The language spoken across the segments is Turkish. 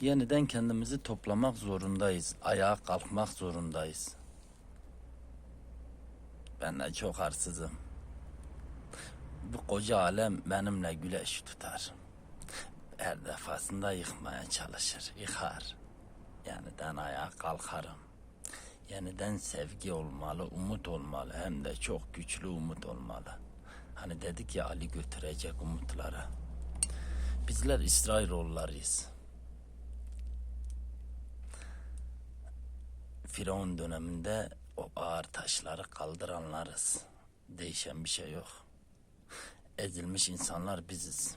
Yeniden kendimizi toplamak zorundayız. Ayağa kalkmak zorundayız. Ben de çok arsızım. Bu koca alem benimle güleş tutar. Her defasında yıkmaya çalışır, yıkar. Yeniden ayağa kalkarım. Yeniden sevgi olmalı, umut olmalı. Hem de çok güçlü umut olmalı. Hani dedik ya Ali götürecek umutlara. Bizler İsrailoğullarıyız. Firavun döneminde o ağır taşları kaldıranlarız. Değişen bir şey yok. Ezilmiş insanlar biziz.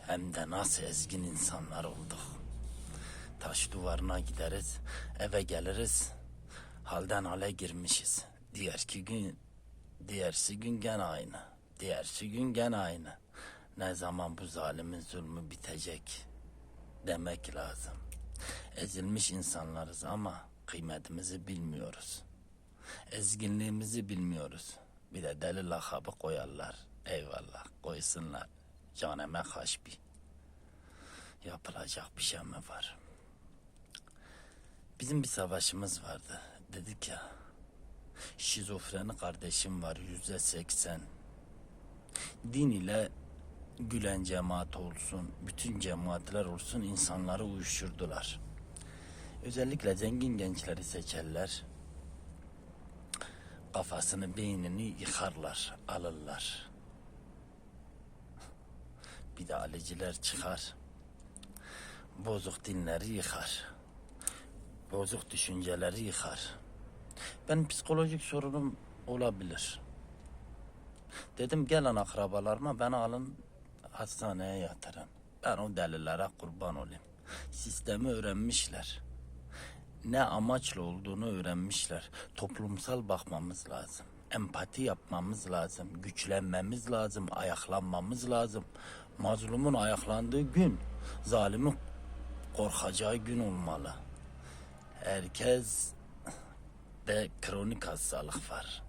Hem de nasıl ezgin insanlar olduk. Taş duvarına gideriz, eve geliriz. Halden hale girmişiz. Diğerki gün, diğersi gün gene aynı. Diğersi gün gene aynı. Ne zaman bu zalimin zulmü bitecek demek lazım. Ezilmiş insanlarız ama kıymetimizi bilmiyoruz. Ezginliğimizi bilmiyoruz. Bir de deli lakabı koyarlar. Eyvallah koysunlar. Caneme haşbi. Yapılacak bir şey mi var? Bizim bir savaşımız vardı. Dedik ya. Şizofreni kardeşim var yüzde seksen. Din ile gülen cemaat olsun, bütün cemaatler olsun insanları uyuşturdular. Özellikle zengin gençleri seçerler. Kafasını, beynini yıkarlar, alırlar. Bir de aliciler çıkar. Bozuk dinleri yıkar. Bozuk düşünceleri yıkar. Ben psikolojik sorunum olabilir. Dedim gelin akrabalarıma beni alın hastaneye yatırın. Ben o delilere kurban olayım. Sistemi öğrenmişler. Ne amaçla olduğunu öğrenmişler. Toplumsal bakmamız lazım. Empati yapmamız lazım. Güçlenmemiz lazım. Ayaklanmamız lazım. Mazlumun ayaklandığı gün zalimin korkacağı gün olmalı. Herkes de kronik hastalık var.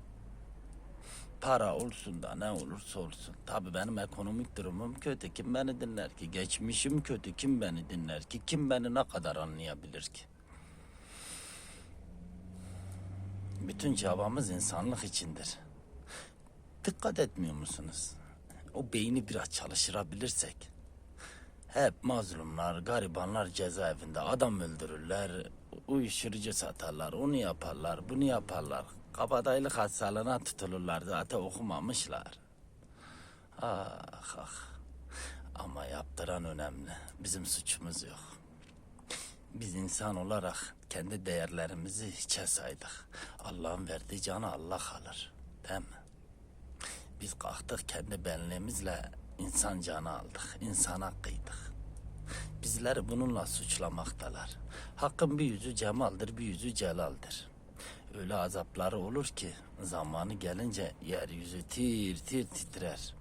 Para olsun da ne olursa olsun. Tabii benim ekonomik durumum kötü. Kim beni dinler ki? Geçmişim kötü. Kim beni dinler ki? Kim beni ne kadar anlayabilir ki? Bütün çabamız insanlık içindir. Dikkat etmiyor musunuz? O beyni biraz çalıştırabilirsek. Hep mazlumlar, garibanlar cezaevinde adam öldürürler, uyuşturucu satarlar, onu yaparlar, bunu yaparlar. Kabadayılık hastalığına tutulurlar zaten okumamışlar. Ah ah. Ama yaptıran önemli. Bizim suçumuz yok. Biz insan olarak kendi değerlerimizi hiçe saydık. Allah'ın verdiği canı Allah alır. Değil mi? Biz kalktık kendi benliğimizle insan canı aldık. insana kıydık. Bizleri bununla suçlamaktalar. Hakkın bir yüzü cemaldir, bir yüzü celaldir. Öyle azapları olur ki zamanı gelince yeryüzü tir tir titrer.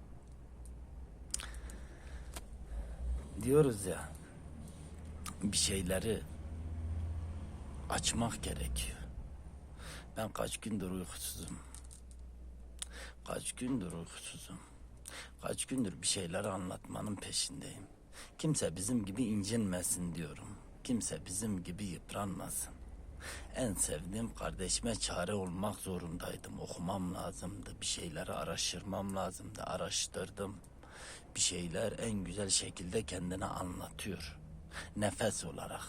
Diyoruz ya bir şeyleri açmak gerekiyor. Ben kaç gündür uykusuzum. Kaç gündür uykusuzum. Kaç gündür bir şeyler anlatmanın peşindeyim. Kimse bizim gibi incinmesin diyorum. Kimse bizim gibi yıpranmasın. En sevdiğim kardeşime çare olmak zorundaydım. Okumam lazımdı. Bir şeyleri araştırmam lazımdı. Araştırdım. Bir şeyler en güzel şekilde kendine anlatıyor. Nefes olarak.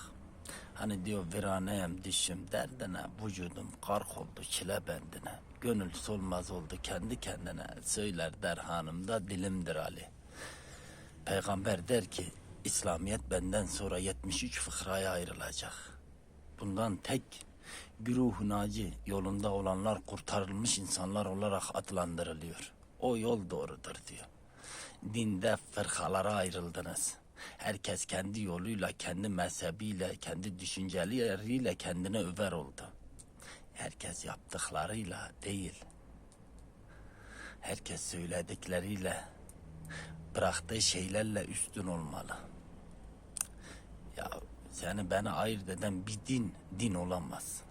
Hani diyor viraneyim dişim derdine, vücudum kark oldu çile bendine. Gönül solmaz oldu kendi kendine. Söyler derhanımda dilimdir Ali. Peygamber der ki İslamiyet benden sonra 73 fıkraya ayrılacak. Bundan tek güruh naci yolunda olanlar kurtarılmış insanlar olarak adlandırılıyor. O yol doğrudur diyor. Dinde fırkalara ayrıldınız. Herkes kendi yoluyla, kendi mezhebiyle, kendi düşünceleriyle kendine över oldu. Herkes yaptıklarıyla değil. Herkes söyledikleriyle, bıraktığı şeylerle üstün olmalı. Ya seni beni ayırt eden bir din, din olamaz.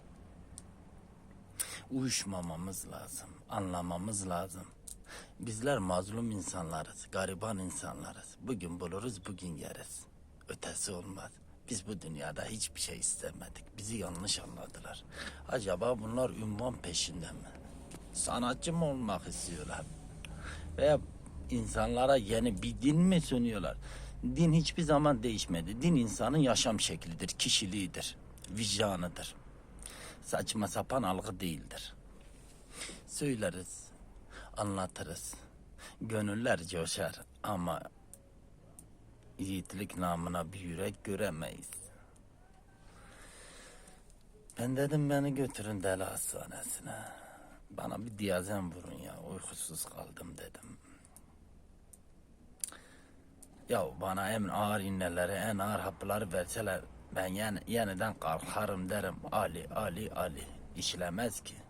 Uyuşmamamız lazım, anlamamız lazım. Bizler mazlum insanlarız, gariban insanlarız. Bugün buluruz, bugün yeriz. Ötesi olmaz. Biz bu dünyada hiçbir şey istemedik. Bizi yanlış anladılar. Acaba bunlar ünvan peşinde mi? Sanatçı mı olmak istiyorlar? Veya insanlara yeni bir din mi sunuyorlar? Din hiçbir zaman değişmedi. Din insanın yaşam şeklidir, kişiliğidir, vicdanıdır. Saçma sapan algı değildir. Söyleriz, anlatırız. Gönüller coşar ama yiğitlik namına bir yürek göremeyiz. Ben dedim beni götürün deli hastanesine. Bana bir diyazen vurun ya uykusuz kaldım dedim. Ya bana en ağır inneleri en ağır hapları verseler ben yani yeniden kalkarım derim Ali Ali Ali işlemez ki.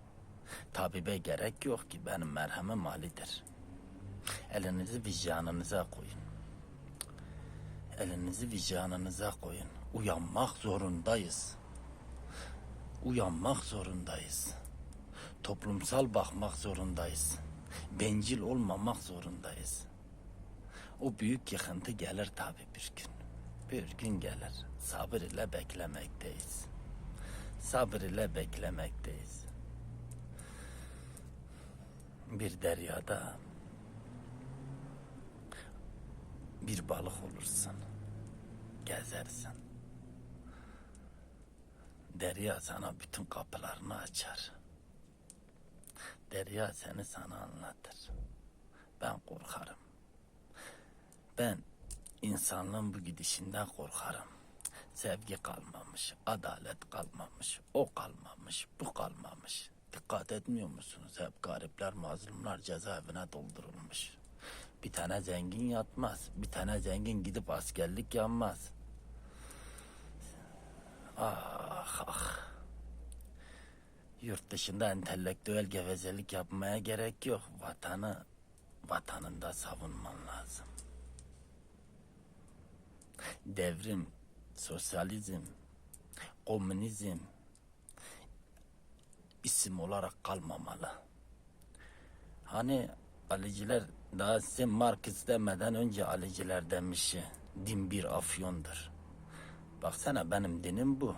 Tabibe gerek yok ki benim merhemim Ali'dir. Elinizi vicdanınıza koyun. Elinizi vicdanınıza koyun. Uyanmak zorundayız. Uyanmak zorundayız. Toplumsal bakmak zorundayız. Bencil olmamak zorundayız. O büyük yıkıntı gelir tabi bir gün. Bir gün gelir. Sabır ile beklemekteyiz. Sabır ile beklemekteyiz. Bir deryada bir balık olursun. Gezersin. Derya sana bütün kapılarını açar. Derya seni sana anlatır. Ben korkarım. Ben insanlığın bu gidişinden korkarım. Sevgi kalmamış, adalet kalmamış, o kalmamış, bu kalmamış. Dikkat etmiyor musunuz? Hep garipler, mazlumlar cezaevine doldurulmuş. Bir tane zengin yatmaz. Bir tane zengin gidip askerlik yanmaz. Ah ah. Yurt dışında entelektüel gevezelik yapmaya gerek yok. Vatanı vatanında savunman lazım. Devrim, sosyalizm, komünizm isim olarak kalmamalı. Hani Aliciler daha size Marx demeden önce Aliciler demiş. Din bir afyondur. Baksana benim dinim bu.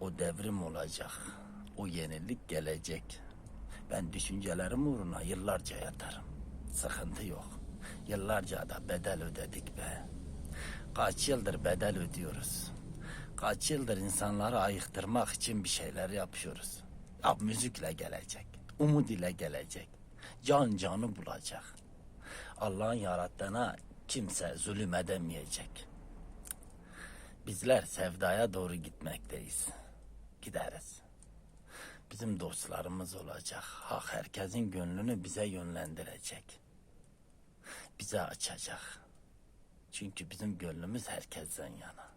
O devrim olacak. O yenilik gelecek. Ben düşüncelerim uğruna yıllarca yatarım. Sıkıntı yok. Yıllarca da bedel ödedik be. Kaç yıldır bedel ödüyoruz. Kaç yıldır insanları ayıktırmak için bir şeyler yapıyoruz. Ya müzikle gelecek. Umut ile gelecek. Can canı bulacak. Allah'ın yarattığına kimse zulüm edemeyecek. Bizler sevdaya doğru gitmekteyiz. Gideriz. Bizim dostlarımız olacak. Hak herkesin gönlünü bize yönlendirecek. Bize açacak. Çünkü bizim gönlümüz herkesten yana.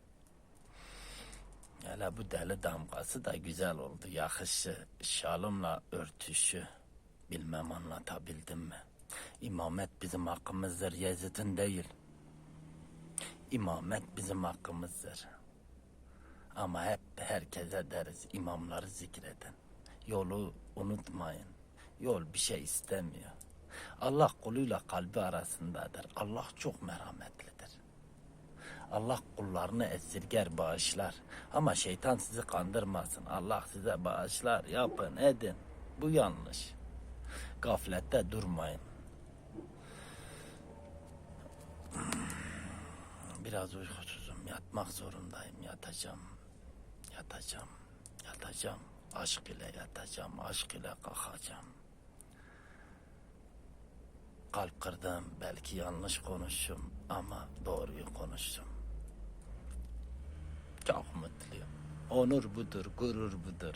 Hele bu deli damgası da güzel oldu. Yakışı, şalımla örtüşü. Bilmem anlatabildim mi? İmamet bizim hakkımızdır, Yezid'in değil. İmamet bizim hakkımızdır. Ama hep herkese deriz, imamları zikredin. Yolu unutmayın. Yol bir şey istemiyor. Allah kuluyla kalbi arasındadır. Allah çok merhametlidir. Allah kullarını esirger, bağışlar. Ama şeytan sizi kandırmasın. Allah size bağışlar, yapın, edin. Bu yanlış. Gaflette durmayın. Biraz uykusuzum. Yatmak zorundayım. Yatacağım. Yatacağım. Yatacağım. Aşk ile yatacağım. Aşk ile kalkacağım. Kalp kırdım. Belki yanlış konuştum ama doğruyu konuştum. Çok mutluyum. Onur budur, gurur budur.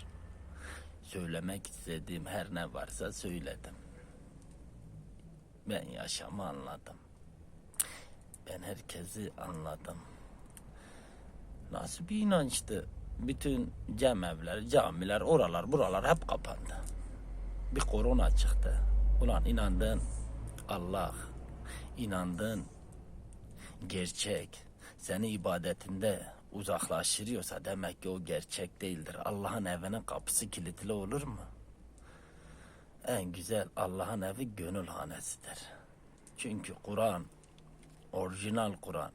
Söylemek istediğim her ne varsa söyledim. Ben yaşamı anladım. Ben herkesi anladım. Nasıl bir inançtı? Bütün cemevler, camiler, oralar, buralar hep kapandı. Bir korona çıktı. Ulan inandın Allah, inandın gerçek. Seni ibadetinde uzaklaştırıyorsa demek ki o gerçek değildir. Allah'ın evinin kapısı kilitli olur mu? En güzel Allah'ın evi gönül hanesidir. Çünkü Kur'an, orijinal Kur'an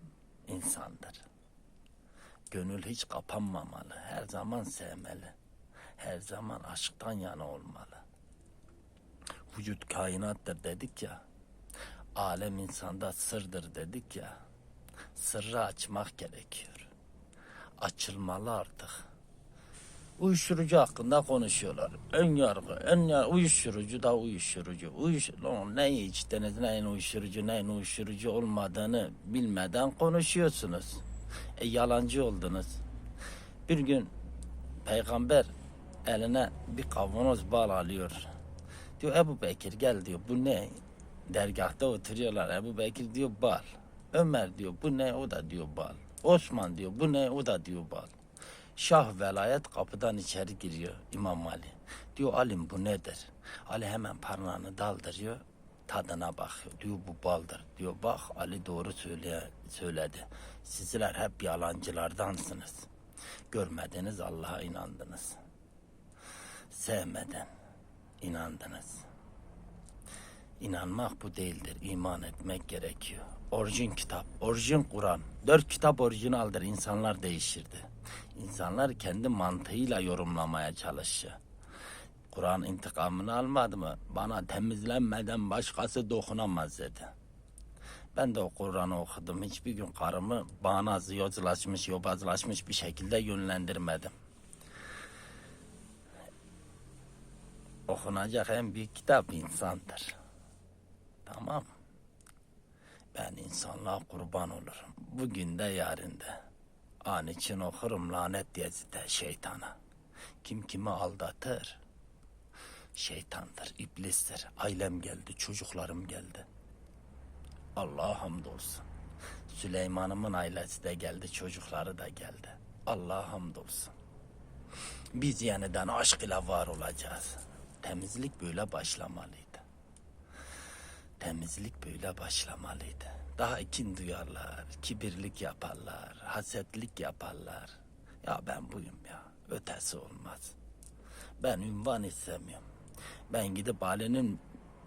insandır. Gönül hiç kapanmamalı. Her zaman sevmeli. Her zaman aşktan yana olmalı. Vücut kainattır dedik ya. Alem insanda sırdır dedik ya. Sırrı açmak gerekiyor. Açılmalı artık. Uyuşturucu hakkında konuşuyorlar. Ön yargı, ön yargı, uyuşturucu da uyuşturucu. Uyuş, ne içtiniz, neyin uyuşturucu, neyin uyuşturucu olmadığını bilmeden konuşuyorsunuz. E, yalancı oldunuz. Bir gün peygamber eline bir kavanoz bal alıyor. Diyor Ebu Bekir gel diyor bu ne? Dergahta oturuyorlar Ebu Bekir diyor bal. Ömer diyor bu ne? O da diyor bal. Osman diyor bu ne? O da diyor bal. Şah velayet kapıdan içeri giriyor İmam Ali. Diyor Alim bu nedir? Ali hemen parmağını daldırıyor. Tadına bakıyor. Diyor bu baldır. Diyor bak Ali doğru söyleye, söyledi. Sizler hep yalancılardansınız. Görmediniz Allah'a inandınız. Sevmeden inandınız. İnanmak bu değildir. iman etmek gerekiyor. Orijin kitap, orijin Kur'an. Dört kitap orijinaldir. İnsanlar değişirdi. İnsanlar kendi mantığıyla yorumlamaya çalışıyor. Kur'an intikamını almadı mı? Bana temizlenmeden başkası dokunamaz dedi. Ben de o Kur'an'ı okudum. Hiçbir gün karımı bağnaz, yozlaşmış, yobazlaşmış bir şekilde yönlendirmedim. Okunacak en büyük kitap insandır. Tamam. Ben insanlığa kurban olurum. Bugün de yarın da. An için okurum lanet diyezide şeytana. Kim kimi aldatır? Şeytandır, iblistir. Ailem geldi, çocuklarım geldi. Allah'a hamdolsun. Süleyman'ımın ailesi de geldi, çocukları da geldi. Allah'a hamdolsun. Biz yeniden aşk ile var olacağız. Temizlik böyle başlamalıydı. Temizlik böyle başlamalıydı. Daha kin duyarlar, kibirlik yaparlar, hasetlik yaparlar. Ya ben buyum ya, ötesi olmaz. Ben ünvan istemiyorum. Ben gidip Ali'nin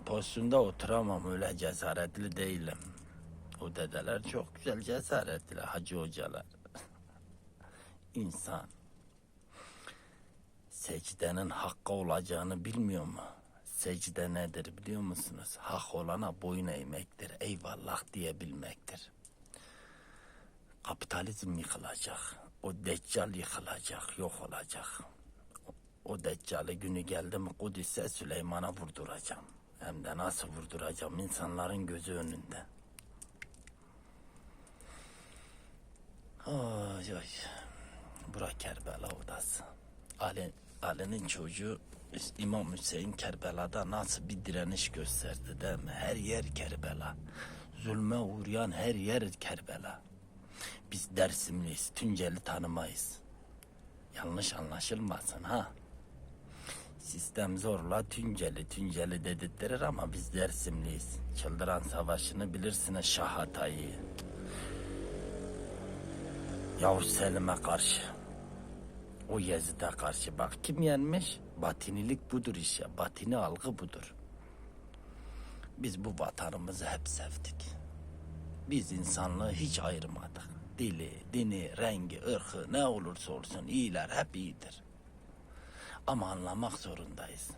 postunda oturamam öyle cesaretli değilim. O dedeler çok güzel cesaretli hacı hocalar. İnsan secdenin hakkı olacağını bilmiyor mu? Secde nedir biliyor musunuz? Hak olana boyun eğmektir, eyvallah diyebilmektir. Kapitalizm yıkılacak, o deccal yıkılacak, yok olacak. O, deccalı günü geldi mi Kudüs'e Süleyman'a vurduracağım. Hem de nasıl vurduracağım insanların gözü önünde. Ay ay. Bura Kerbela odası. Ali, Ali'nin çocuğu İmam Hüseyin Kerbela'da nasıl bir direniş gösterdi değil mi? Her yer Kerbela. Zulme uğrayan her yer Kerbela. Biz Dersimliyiz, Tunceli tanımayız. Yanlış anlaşılmasın ha. Sistem zorla Tunceli, Tunceli dedirttirir ama biz Dersimliyiz. Çıldıran Savaşı'nı bilirsiniz Şah Hatay'ı. Yavuz Selim'e karşı. O Yezid'e karşı bak kim yenmiş? Batinilik budur işte. Batini algı budur. Biz bu vatanımızı hep sevdik. Biz insanlığı hiç ayırmadık. Dili, dini, rengi, ırkı ne olursa olsun iyiler hep iyidir. Ama anlamak zorundayız.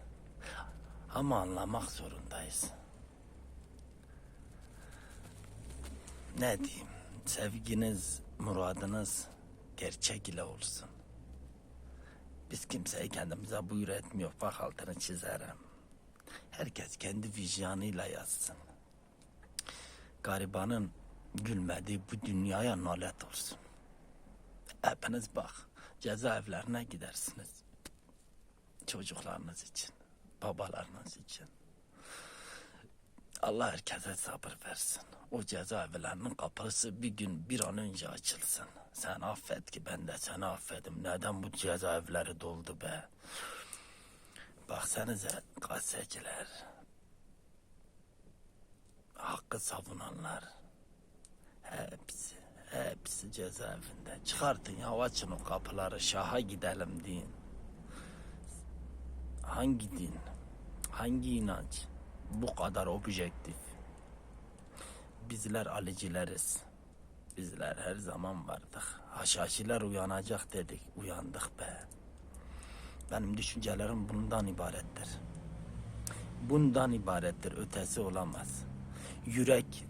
Ama anlamak zorundayız. Ne diyeyim? Sevginiz, muradınız gerçek ile olsun. Biz kimseyi kendimize buyur etmiyor. Bak altını çizerim. Herkes kendi vicdanıyla yazsın. Garibanın gülmediği bu dünyaya nalet olsun. Hepiniz bak cezaevlerine gidersiniz. Çocuklarınız için, babalarınız için. Allah herkese sabır versin. O cezaevlerinin kapısı bir gün bir an önce açılsın. Sen affet ki ben de seni affedim. Neden bu cezaevleri doldu be? Baksanıza gazeteciler, hakkı savunanlar, hepsi, hepsi cezaevinde. Çıkartın ya açın o kapıları, şaha gidelim deyin. Hangi din, hangi inanç bu kadar objektif? Bizler alicileriz. Bizler her zaman vardık. Haşhaşiler uyanacak dedik. Uyandık be. Benim düşüncelerim bundan ibarettir. Bundan ibarettir. Ötesi olamaz. Yürek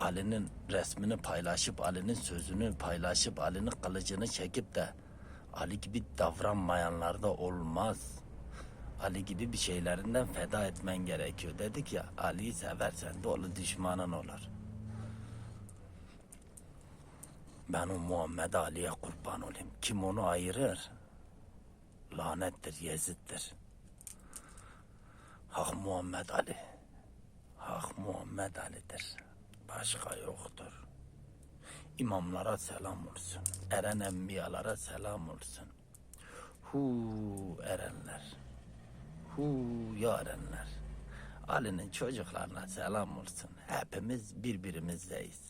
Ali'nin resmini paylaşıp, Ali'nin sözünü paylaşıp, Ali'nin kılıcını çekip de Ali gibi davranmayanlarda olmaz. Ali gibi bir şeylerinden feda etmen gerekiyor. Dedik ya Ali'yi seversen dolu düşmanın olur. Ben o Muhammed Ali'ye kurban olayım. Kim onu ayırır? Lanettir, Yezid'dir. Hak Muhammed Ali. Hak Muhammed Ali'dir. Başka yoktur. İmamlara selam olsun. Eren enbiyalara selam olsun. Hu erenler. Hu yarenler. Ali'nin çocuklarına selam olsun. Hepimiz birbirimizdeyiz.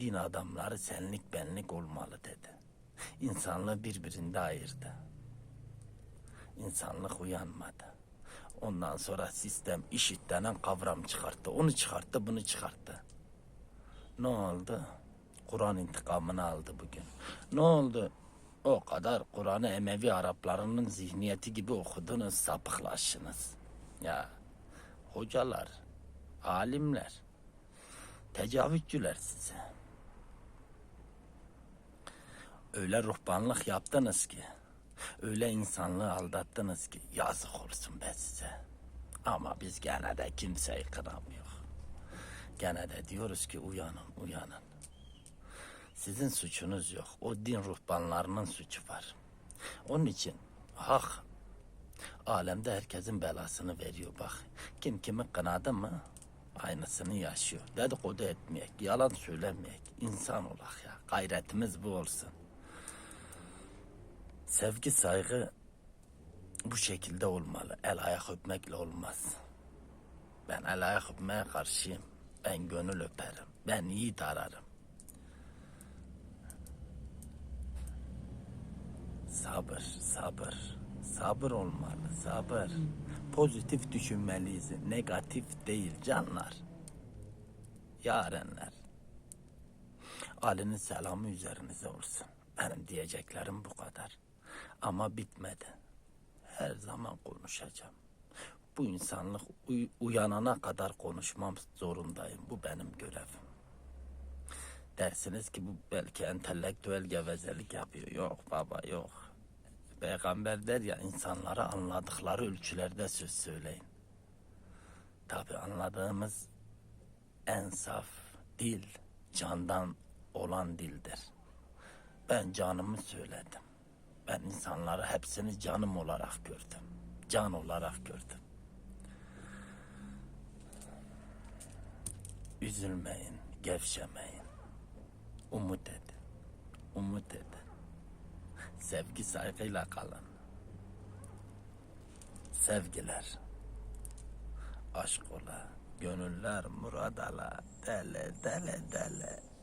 Din adamları senlik benlik olmalı dedi. İnsanlığı birbirinde ayırdı. İnsanlık uyanmadı. Ondan sonra sistem işit denen kavram çıkarttı. Onu çıkarttı, bunu çıkarttı. Ne oldu? Kur'an intikamını aldı bugün. Ne oldu? O kadar Kur'an'ı Emevi Araplarının zihniyeti gibi okudunuz, sapıklaştınız. Ya hocalar, alimler, tecavüzcüler size. Öyle ruhbanlık yaptınız ki, öyle insanlığı aldattınız ki yazık olsun be size. Ama biz gene de kimseyi kınamıyor. Gene de diyoruz ki uyanın, uyanın. Sizin suçunuz yok. O din ruhbanlarının suçu var. Onun için hak alemde herkesin belasını veriyor bak. Kim kimi kınadı mı aynısını yaşıyor. Dedikodu etmeyek, yalan söylemeyek, insan olak ya. Gayretimiz bu olsun. Sevgi, saygı bu şekilde olmalı. El ayak öpmekle olmaz. Ben el ayak öpmeye karşıyım. Ben gönül öperim. Ben yiğit ararım. Sabır, sabır. Sabır olmalı, sabır. Pozitif düşünmeliyiz. Negatif değil canlar. Yarenler. Ali'nin selamı üzerinize olsun. Benim diyeceklerim bu kadar. Ama bitmedi. Her zaman konuşacağım. Bu insanlık uy- uyanana kadar konuşmam zorundayım. Bu benim görevim. Dersiniz ki bu belki entelektüel gevezelik yapıyor. Yok baba yok. Peygamber der ya insanlara anladıkları ölçülerde söz söyleyin. Tabi anladığımız en saf dil candan olan dildir. Ben canımı söyledim. Ben insanları hepsini canım olarak gördüm. Can olarak gördüm. Üzülmeyin, gevşemeyin. Umut edin. Umut edin. Sevgi saygıyla kalın. Sevgiler. Aşk ola. Gönüller murad ala. Dele dele dele.